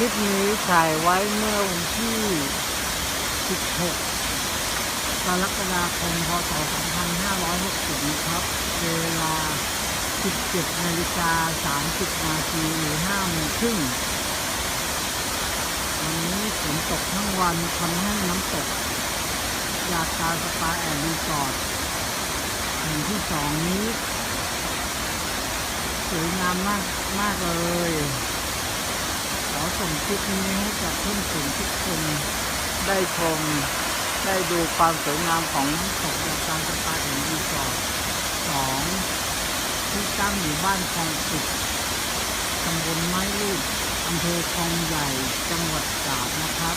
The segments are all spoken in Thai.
ลิปนี้ถ่ายไว้เมื่อวันที่ 16 กรกฎาคม พศ 2560 นะครับ เวลา 17นาฬิกา30 นาทีหรือ5โมงครึ่งวันนี้ฝนตกทั้งวันทำให้น้ำตกยาตาสปาแอนด์รีสอร์ทแห่งที่สองนี้ สวยงามมากมากเลย ส่งคลิปนี้ให้กับเพื่อนฝูงทุกคนได้ชมได้ดูความสวยงามของน้ำตกยาตาสปาแอนด์รีสอร์ทสองที่ตั้งอยู่บ้านคลองสิบตำบลไม้ลูกอำเภอคลองใหญ่จังหวัดตราดนะครับ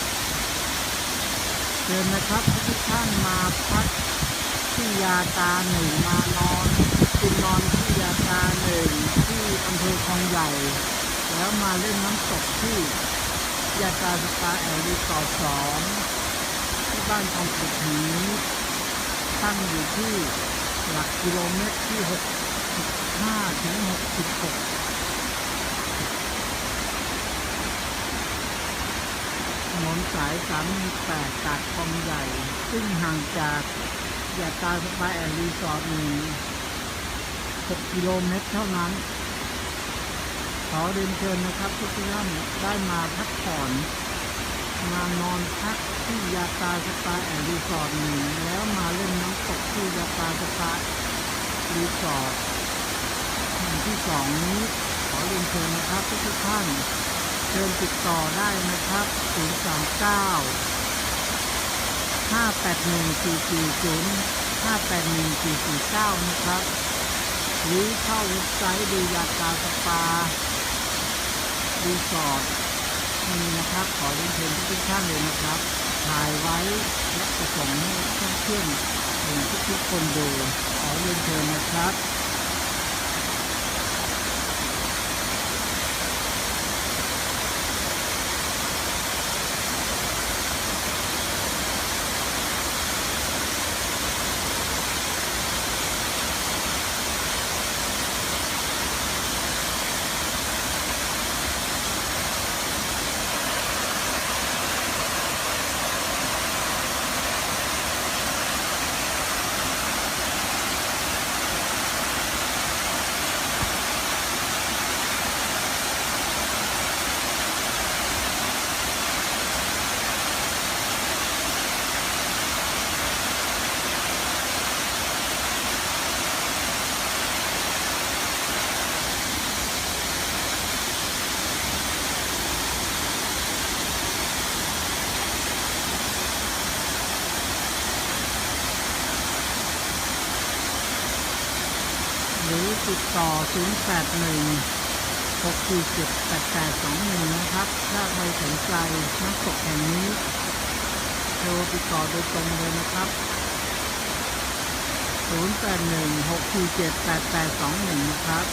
เชิญนะครับทุกท่านมาพักที่ยาตาหนึ่งมานอนกินนอนที่ยาตาหนึ่งที่อำเภอคลองใหญ่ แล้วมาเล่นน้ำตกที่ยาตาสปาแอร์รีสอร์ทสองที่บ้านคลองสิบแห่งนี้ตั้งอยู่ที่หลักกิโลเมตรที่ 65 ถึง 66 ถนนสาย318จากคลองใหญ่ ซึ่งห่างจากยาตาสปาแอนด์รีสอร์ทหนึ่ง6กิโลเมตรเท่านั้น อเรียนเชิญนะครับทุกท่านได้มาพักผ่อนมานอนพักที่ยาตาสปาแอนด์รีสอร์ทหนึ่งแล้วมาเล่นน้ำตกที่ยาตาสปารีสอร์ทแห่งที่สองนี้ขอเรียนเชิญนะครับทุกท่านเชิญติดต่อได้นะครับ 039 581 440 581 449 นะครับ หรือเข้าเว็บไซต์ดูยาตาสปา รีสอร์ทนี่นะครับ ขอเรียนเชิญทุกท่านเลยนะครับ ถ่ายไว้และจะส่งให้เพื่อนๆเห็นทุกๆคนดู ขอเรียนเชิญนะครับ ติดต่อ 081 647 8821 นะครับ ถ้าใครสนใจน้ำตกแห่งนี้โทรติดต่อโดยตรงเลยนะครับ 081 647 8821 นะครับ